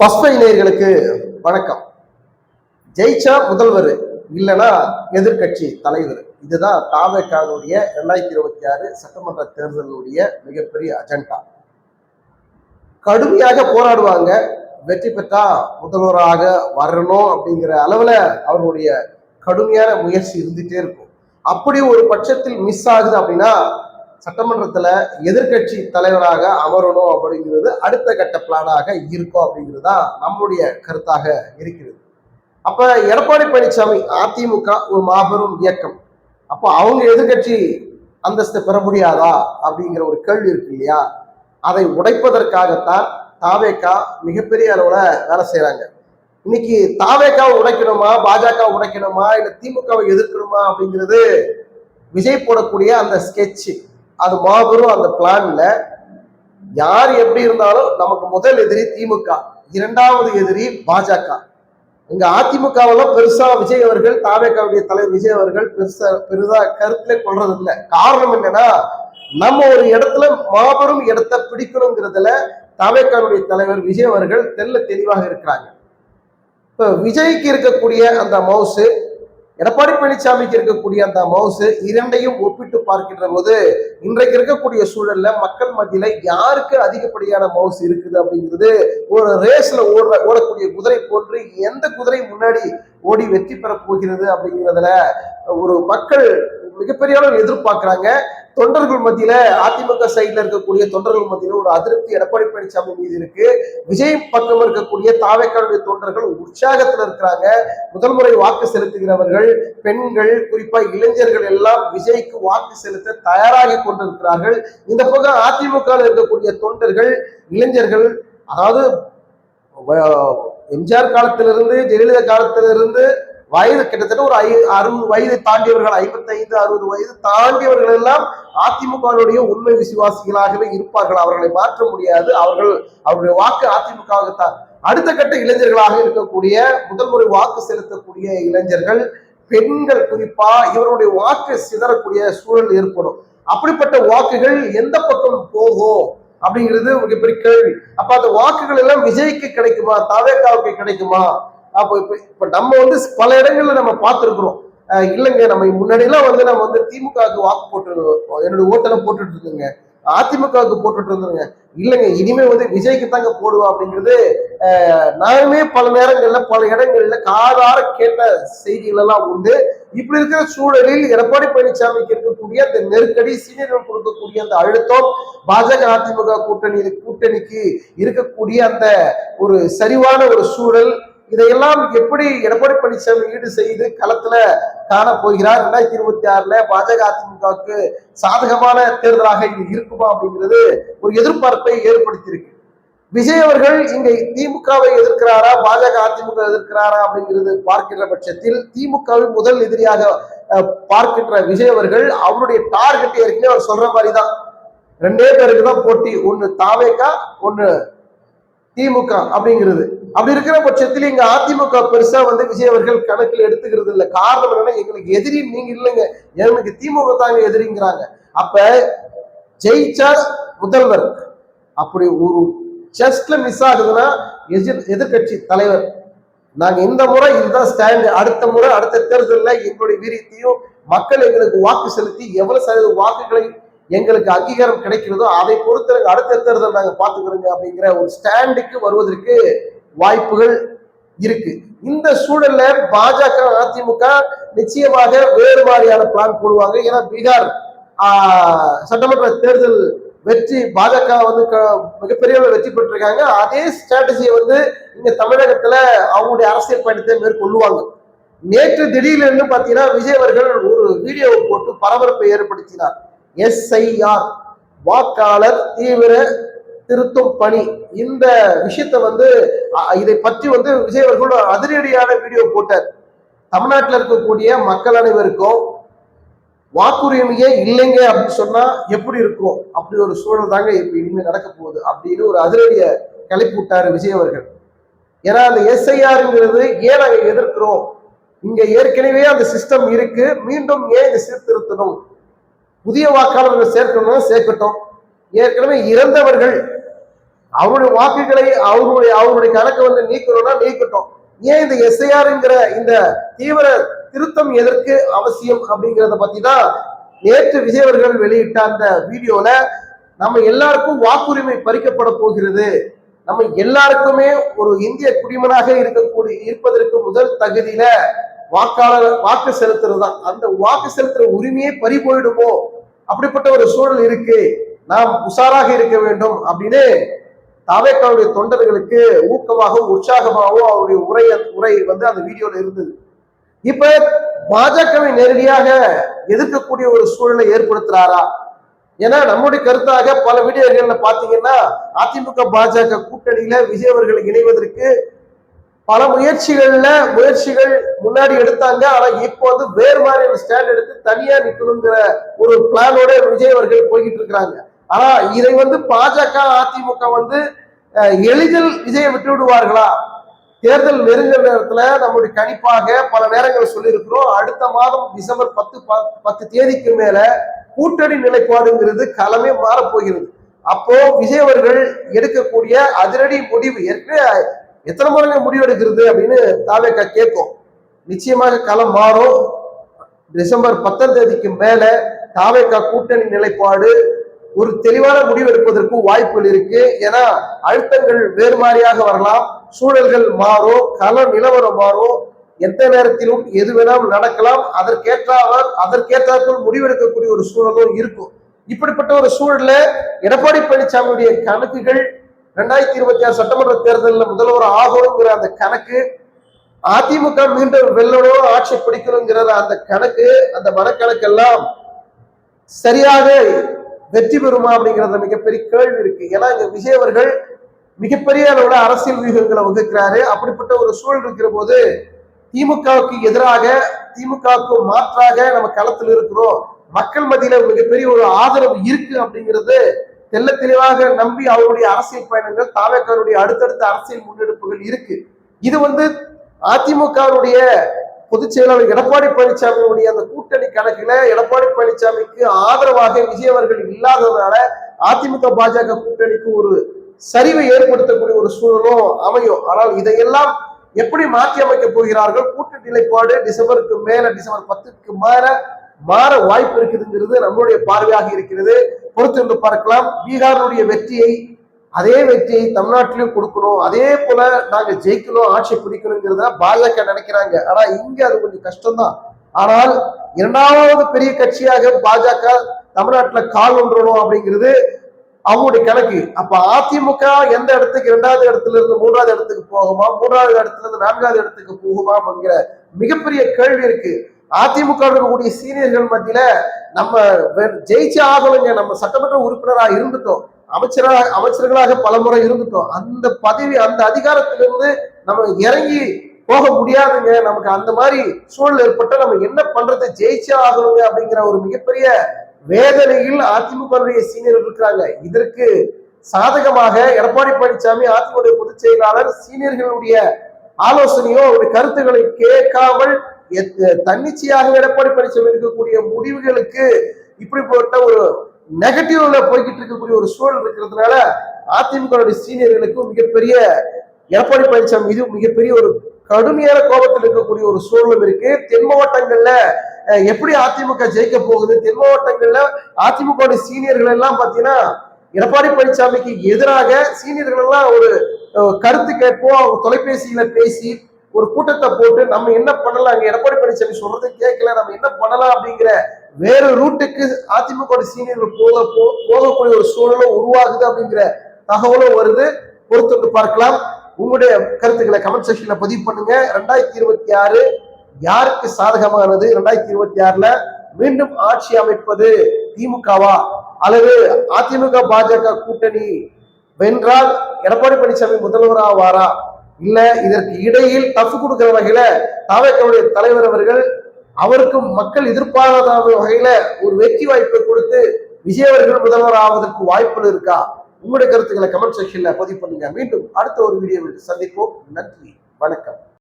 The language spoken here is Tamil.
பஸ்மை நேயர்களுக்கு வணக்கம். ஜெயிச்சா முதல்வர் இல்லைன்னா எதிர்க்கட்சி தலைவர். இதுதான் தாவேக்காவுடைய ரெண்டாயிரத்தி இருபத்தி ஆறு சட்டமன்ற தேர்தலுடைய மிகப்பெரிய அஜெண்டா கடுமையாக போராடுவாங்க. வெற்றி பெற்றா முதல்வராக வரணும் அப்படிங்கிற அளவுல அவருடைய கடுமையான முயற்சி இருந்துட்டே இருக்கும். அப்படி ஒரு பட்சத்தில் மிஸ் ஆகுது அப்படின்னா சட்டமன்றத்துல எதிர்க்கட்சி தலைவராக அமரணும் அப்படிங்கிறது அடுத்த கட்ட பிளானாக இருக்கும் அப்படிங்கிறது தான் நம்மளுடைய கருத்தாக இருக்கிறது. அப்ப எடப்பாடி பழனிசாமி அதிமுக ஒரு மாபெரும் இயக்கம். அப்போ அவங்க எதிர்க்கட்சி அந்தஸ்தை பெற முடியாதா அப்படிங்கிற ஒரு கேள்வி இருக்கு இல்லையா? அதை உடைப்பதற்காகத்தான் தாவேக்கா மிகப்பெரிய அளவுல வேலை செய்யறாங்க இன்னைக்கு தாவேக்காவை உடைக்கணுமா பாஜக உடைக்கணுமா இல்ல திமுகவை எதிர்க்கணுமா அப்படிங்கிறது விஜய் போடக்கூடிய அந்த ஸ்கெட்ச் அது மாபெரும் அந்த பிளான்ல யார் எப்படி இருந்தாலும் நமக்கு முதல் எதிரி திமுக இரண்டாவது எதிரி பாஜக. இங்க அதிமுகவெல்லாம் பெருசா விஜய் அவர்கள் தாவேக்காவுடைய தலைவர் விஜய் அவர்கள் பெருசா பெரிதா கருத்துல கொள்றது இல்லை காரணம் என்னன்னா நம்ம ஒரு இடத்துல மாபெரும் இடத்தை பிடிக்கணுங்கிறதுல தாவேக்காவுடைய தலைவர் விஜய் அவர்கள் தெல்ல தெளிவாக இருக்கிறாங்க. இப்ப விஜய்க்கு இருக்கக்கூடிய அந்த மவுசு எடப்பாடி பழனிசாமிக்கு இருக்கக்கூடிய அந்த மவுசு இரண்டையும் ஒப்பிட்டு பார்க்கின்ற போது இன்றைக்கு இருக்கக்கூடிய சூழல்ல மக்கள் மத்தியில யாருக்கு அதிகப்படியான மவுஸ் இருக்குது அப்படிங்கிறது ஒரு ரேஸ்ல ஓடுற ஓடக்கூடிய குதிரை போன்று எந்த குதிரை முன்னாடி ஓடி வெற்றி பெற போகிறது அப்படிங்கிறதுல ஒரு மக்கள் மிகப்பெரிய அளவில் எதிர்பார்க்கிறாங்க. தொண்டர்கள் மத்தியில அதிமுக சைட்ல இருக்கக்கூடிய தொண்டர்கள் மத்தியில ஒரு அதிருப்தி எடப்பாடி பழனிசாமி மீது இருக்கு. விஜய் பக்கம் இருக்கக்கூடிய தாவேக்காருடைய தொண்டர்கள் உற்சாகத்துல இருக்கிறாங்க. முதல் முறை வாக்கு செலுத்துகிறவர்கள் பெண்கள் குறிப்பா இளைஞர்கள் எல்லாம் விஜய்க்கு வாக்கு செலுத்த தயாராகி கொண்டிருக்கிறார்கள். இந்த பக்கம் அதிமுக இருக்கக்கூடிய தொண்டர்கள் இளைஞர்கள் அதாவது எம்ஜிஆர் காலத்திலிருந்து ஜெயலலிதா காலத்திலிருந்து வயது கிட்டத்தட்ட ஒரு ஐ அறுபது வயது தாண்டியவர்கள் ஐம்பத்தைந்து அறுபது வயது தாண்டியவர்கள் எல்லாம் அதிமுகவுடைய உண்மை விசுவாசிகளாகவே இருப்பார்கள். அவர்களை மாற்ற முடியாது. அவர்கள் அவருடைய வாக்கு அதிமுகவுக்குத்தான் அடுத்த கட்ட இளைஞர்களாக இருக்கக்கூடிய முதல் முறை வாக்கு செலுத்தக்கூடிய இளைஞர்கள் பெண்கள் குறிப்பா இவருடைய வாக்கு சிதறக்கூடிய சூழல் ஏற்படும். அப்படிப்பட்ட வாக்குகள் எந்த பக்கம் போகும் அப்படிங்கிறது மிகப்பெரிய கேள்வி. அப்ப அந்த வாக்குகள் எல்லாம் விஜய்க்கு கிடைக்குமா? தாவேக்காவுக்கு கிடைக்குமா? அப்போ இப்ப இப்ப நம்ம வந்து பல இடங்கள்ல நம்ம பார்த்துருக்குறோம். இல்லைங்க நம்ம முன்னாடியெல்லாம் வந்து நம்ம வந்து திமுகவுக்கு வாக்கு போட்டு என்னோட ஓட்டெல்லாம் போட்டுட்டு இருக்கோங்க அதிமுகவுக்கு போட்டுட்டு இருந்தோங்க. இல்லைங்க இனிமே வந்து விஜய்க்கு தாங்க போடுவோம் அப்படிங்கிறது நானுமே பல நேரங்கள்ல பல இடங்கள்ல காதார கேட்ட செய்திகள் எல்லாம் உண்டு. இப்படி இருக்கிற சூழலில் எடப்பாடி பழனிசாமிக்கு இருக்கக்கூடிய அந்த நெருக்கடி சீனியர்கள் கொடுக்கக்கூடிய அந்த அழுத்தம் பாஜக அதிமுக கூட்டணி கூட்டணிக்கு இருக்கக்கூடிய அந்த ஒரு சரிவான ஒரு சூழல் இதையெல்லாம் எப்படி எடப்பாடி பழனிசாமி ஈடு செய்து களத்துல காண போகிறார்? ரெண்டாயிரத்தி இருபத்தி ஆறுல பாஜக அதிமுகவுக்கு சாதகமான தேர்தலாக இது இருக்குமா அப்படிங்கிறது ஒரு எதிர்பார்ப்பை ஏற்படுத்தியிருக்கு. விஜய் அவர்கள் இங்க திமுகவை எதிர்க்கிறாரா? பாஜக அதிமுக எதிர்க்கிறாரா அப்படிங்கிறது பார்க்கின்ற பட்சத்தில் திமுகவை முதல் எதிரியாக பார்க்கின்ற விஜய் அவர்கள் அவருடைய டார்கெட் ஏற்கனவே அவர் சொல்ற மாதிரி தான் ரெண்டே பேருக்கு தான் போட்டி. ஒன்னு தாவேக்கா ஒன்னு திமுக அப்படிங்கிறது. அப்படி இருக்கிற பட்சத்தில் இங்க அதிமுக பெருசா வந்து விஜய் அவர்கள் கணக்கில் எடுத்துக்கிறது இல்லை. காரணம் என்னன்னா எங்களுக்கு எதிரி நீங்க இல்லைங்க. எனக்கு திமுக தாங்க எதிரிங்கிறாங்க. அப்ப ஜெயிச்சா முதல்வர். அப்படி ஒரு செஸ்ட்ல மிஸ் ஆகுதுன்னா எதிர் எதிர்கட்சி தலைவர். நாங்க இந்த முறை இதுதான் ஸ்டாண்ட் அடுத்த முறை அடுத்த தேர்தலில் எங்களுடைய வீரியத்தையும் மக்கள் எங்களுக்கு வாக்கு செலுத்தி எவ்வளவு சதவீத வாக்குகளை எங்களுக்கு அங்கீகாரம் கிடைக்கிறதோ அதை பொறுத்து அடுத்த தேர்தல் நாங்க பாத்துக்கிறோங்க அப்படிங்கிற ஒரு ஸ்டாண்டுக்கு வருவதற்கு வாய்ப்புகள் இருக்கு. இந்த சூழல்ல பாஜக அதிமுக நிச்சயமாக வேறு மாதிரியான பிளான் போடுவாங்க. ஏன்னா பீகார் சட்டமன்ற தேர்தல் வெற்றி பாஜக வந்து க- மிகப்பெரிய வெற்றி பெற்றிருக்காங்க. அதே ஸ்ட்ராட்டஜியை வந்து இங்க தமிழகத்துல அவங்களுடைய அரசியல் பயணத்தை மேற்கொள்ளுவாங்க. நேற்று திடீர்னு பாத்தீங்கன்னா விஜய் அவர்கள் ஒரு வீடியோவை போட்டு பரபரப்பை ஏற்படுத்தினார். எஸ்ஐஆர் வாக்காளர் தீவிர திருத்தும் பணி. இந்த விஷயத்தை வந்து இதை பற்றி வந்து விஜய் அவர்கள் அதிரடியான வீடியோ போட்டார். தமிழ்நாட்டில் இருக்கக்கூடிய மக்கள் அனைவருக்கும் வாக்குரிமையே இல்லைங்க அப்படின்னு சொன்னா எப்படி இருக்கும்? அப்படி ஒரு சூழல் தாங்க இப்ப இனிமேல் நடக்க போகுது அப்படின்னு ஒரு அதிரடிய கிளப்பி விட்டாரு விஜய் அவர்கள். ஏன்னா அந்த எஸ்ஐஆருங்கிறது ஏன் நாங்கள் எதிர்க்கிறோம்? இங்க ஏற்கனவே அந்த சிஸ்டம் இருக்கு. மீண்டும் ஏன் இதை சீர்திருத்தணும்? புதிய வாக்காளர்கள் சேர்க்கணும்னா சேர்க்கட்டும். ஏற்கனவே இறந்தவர்கள் அவருடைய வாக்குகளை அவருடைய அவருடைய கணக்கு வந்து நீக்கணும்னா நீக்கட்டும். ஏன் இந்த எஸ்ஐஆருங்கிற இந்த தீவிர திருத்தம் எதற்கு அவசியம் அப்படிங்கிறத பத்தி தான் நேற்று விஜயவர்கள் வெளியிட்ட அந்த வீடியோல நம்ம எல்லாருக்கும் வாக்குரிமை பறிக்கப்பட போகிறது. நம்ம எல்லாருக்குமே ஒரு இந்திய குடிமனாக இருக்கக்கூடிய இருப்பதற்கு முதல் தகுதியில வாக்காளர் வாக்கு செலுத்துறது தான். அந்த வாக்கு செலுத்துற உரிமையே பறி போயிடுமோ? அப்படிப்பட்ட ஒரு சூழல் இருக்கு. நாம் உஷாராக இருக்க வேண்டும் அப்படின்னு தாவேக்காவுடைய தொண்டர்களுக்கு ஊக்கமாகவும் உற்சாகமாகவும் அவருடைய உரை உரை வந்து அந்த வீடியோல இருந்தது. இப்ப பாஜகவை நேரடியாக எதிர்க்கக்கூடிய ஒரு சூழலை ஏற்படுத்துறாரா? ஏன்னா நம்முடைய கருத்தாக பல வீடியோகள்ல பாத்தீங்கன்னா அதிமுக பாஜக கூட்டணியில விஜயவர்கள் இணைவதற்கு பல முயற்சிகள்ல முயற்சிகள் முன்னாடி எடுத்தாங்க. ஆனா இப்போ வந்து வேறு மாதிரியான ஸ்டாண்ட் எடுத்து தனியா நிக்கணுங்கிற ஒரு பிளானோட விஜய் அவர்கள் போய்கிட்டு இருக்கிறாங்க. ஆனா இதை வந்து பாஜக அதிமுக வந்து எளிதில் விஜயை விட்டு விடுவார்களா? தேர்தல் நெருங்கிற நேரத்துல நம்முடைய கணிப்பாக பல நேரங்கள் சொல்லியிருக்கிறோம். அடுத்த மாதம் டிசம்பர் பத்து ப- பத்து தேதிக்கு மேல கூட்டணி நிலைப்பாடுங்கிறது களமே மாறப் போகிறது. அப்போ விஜய் அவர்கள் எடுக்கக்கூடிய அதிரடி முடிவு ஏற்கனவே எத்தனை முறைங்க முடிவு எடுக்கிறது அப்படின்னு தாவேக்கா கேட்கும். நிச்சயமாக களம் மாறும். டிசம்பர் பத்தாம் தேதிக்கு மேல தாவேக்கா கூட்டணி நிலைப்பாடு ஒரு தெளிவான முடிவு எடுப்பதற்கு வாய்ப்புகள் இருக்கு. ஏன்னா அழுத்தங்கள் வேறு மாதிரியாக வரலாம். சூழல்கள் மாறும் கள நிலவரம் மாறும் எந்த நேரத்திலும் எது வேணாலும் நடக்கலாம். அதற்கேற்றாவர் அதற்கேற்றாற்போல் முடிவெடுக்கக்கூடிய ஒரு சூழலும் இருக்கும். இப்படிப்பட்ட ஒரு சூழல்ல எடப்பாடி பழனிசாமியுடைய கணக்குகள் ரெண்டாயிரத்தி இருபத்தி ஆறு சட்டமன்ற தேர்தலில் முதல்வர் ஆகணுங்கிற அந்த கணக்கு அதிமுக மீண்டும் வெல்லணும் ஆட்சி பிடிக்கணுங்கிற அந்த கணக்கு அந்த மனக்கணக்கெல்லாம் சரியாக வெற்றி பெறுமா அப்படிங்கிறத மிகப்பெரிய கேள்வி இருக்கு. ஏன்னா இங்க விஜய் அவர்கள் மிகப்பெரிய அளவுல அரசியல் வியூகங்களை வகுக்கிறாரு. அப்படிப்பட்ட ஒரு சூழல் இருக்கிற போது திமுகவுக்கு எதிராக திமுகவுக்கு மாற்றாக நம்ம களத்தில் இருக்கிறோம். மக்கள் மத்தியில மிகப்பெரிய ஒரு ஆதரவு இருக்கு அப்படிங்கிறது தெல்ல தெளிவாக நம்பி அவருடைய அரசியல் பயணங்கள் தாவேக்காருடைய அடுத்தடுத்த அரசியல் முன்னெடுப்புகள் இருக்கு. இது வந்து அதிமுகவுடைய பொதுச் செயலாளர் எடப்பாடி பழனிசாமியுடைய அந்த கூட்டணி கணக்குல எடப்பாடி பழனிசாமிக்கு ஆதரவாக விஜய் அவர்கள் இல்லாததுனால அதிமுக பாஜக கூட்டணிக்கு ஒரு சரிவை ஏற்படுத்தக்கூடிய ஒரு சூழலும் அமையும். ஆனால் இதையெல்லாம் எப்படி மாற்றி அமைக்க போகிறார்கள்? கூட்டணி நிலைப்பாடு டிசம்பருக்கு மேல டிசம்பர் பத்துக்கு மேல மாற வாய்ப்பு இருக்குதுங்கிறது நம்மளுடைய பார்வையாக இருக்கிறது. பொறுத்திருந்து பார்க்கலாம். பீகாருடைய வெற்றியை அதே வெற்றியை தமிழ்நாட்டிலையும் கொடுக்கணும். அதே போல நாங்க ஜெயிக்கணும் ஆட்சி பிடிக்கணுங்கிறத பாஜக நினைக்கிறாங்க. ஆனா இங்க அது கொஞ்சம் கஷ்டம்தான். ஆனால் இரண்டாவது பெரிய கட்சியாக பாஜக தமிழ்நாட்டுல கால் ஒன்றணும் அப்படிங்கிறது அவங்களுடைய கணக்கு. அப்ப அதிமுக எந்த இடத்துக்கு இரண்டாவது இடத்துல இருந்து மூன்றாவது இடத்துக்கு போகுமா மூன்றாவது இடத்துல இருந்து நான்காவது இடத்துக்கு போகுமா அப்படிங்கிற மிகப்பெரிய கேள்வி இருக்கு. அதிமுக இருக்கக்கூடிய சீனியர்கள் மத்தியில நம்ம வெ- ஜெயிச்சே ஆகலைங்க நம்ம சட்டமன்ற உறுப்பினரா இருந்துட்டோம். அமைச்சராக அமைச்சர்களாக பலமுறை இருந்துட்டோம். அந்த பதவி அந்த அதிகாரத்திலிருந்து நம்ம இறங்கி போக முடியாதுங்க. நமக்கு அந்த மாதிரி சூழல் ஏற்பட்ட நம்ம என்ன பண்றது? ஜெயிச்சே ஆகணுங்க அப்படிங்கிற ஒரு மிகப்பெரிய வேதனையில் அதிமுகவுடைய சீனியர்கள் இருக்கிறாங்க. இதற்கு சாதகமாக எடப்பாடி பழனிசாமி அதிமுக பொதுச் செயலாளர் சீனியர்களுடைய ஆலோசனையோ அவருடைய கருத்துக்களை கேட்காமல் எத்- தன்னிச்சையாக எடப்பாடி பழனிசாமி எடுக்கக்கூடிய முடிவுகளுக்கு இப்படிப்பட்ட ஒரு நெகட்டிவ்ல போய்கிட்டு இருக்கக்கூடிய ஒரு சூழல் இருக்கிறதுனால அதிமுக சீனியர்களுக்கும் மிகப்பெரிய எடப்பாடி பழனிசாமி மீது மிகப்பெரிய ஒரு கடுமையான கோபத்தில் இருக்கக்கூடிய ஒரு சூழலும் இருக்கு. தென் மாவட்டங்கள்ல எப்படி அதிமுக ஜெயிக்க போகுது? தென் மாவட்டங்கள்ல அதிமுக சீனியர்கள் எல்லாம் பாத்தீங்கன்னா எடப்பாடி பழனிசாமிக்கு எதிராக சீனியர்கள் எல்லாம் ஒரு கருத்து கேட்போம் அவங்க தொலைபேசியில பேசி ஒரு கூட்டத்தை போட்டு நம்ம என்ன பண்ணலாம்? அங்க எடப்பாடி பழனிசாமி சொல்றது கேட்கல நம்ம என்ன பண்ணலாம் அப்படிங்கிற வேற ரூட்டுக்கு அதிமுக சீனியர்கள் போக போ- போகக்கூடிய ஒரு சூழலும் உருவாகுது அப்படிங்கிற தகவலும் வருது. பொறுத்து பார்க்கலாம். உங்களுடைய கருத்துக்களை கமெண்ட் செக்ஷன்ல பதிவு பண்ணுங்க. ரெண்டாயிரத்தி இருபத்தி ஆறு யாருக்கு சாதகமானது? ரெண்டாயிரத்தி இருபத்தி ஆறுல மீண்டும் ஆட்சி அமைப்பது திமுகவா? அல்லது அதிமுக பாஜக கூட்டணி வென்றால் எடப்பாடி பழனிசாமி முதல்வராவாரா? இல்ல இதற்கு இடையில் தப்பு கொடுக்கிற வகையில தாவேக்கருடைய தலைவர் அவர்கள் அவருக்கும் மக்கள் எதிர்பாராத வகையில ஒரு வெற்றி வாய்ப்பை கொடுத்து விஜய் அவர்கள் முதல்வர் ஆவதற்கு வாய்ப்புகள் இருக்கா? உங்களுடைய கருத்துக்களை கமெண்ட் செக்ஷன்ல பதிவு பண்ணுங்க. மீண்டும் அடுத்த ஒரு வீடியோவில் சந்திப்போம். நன்றி. வணக்கம்.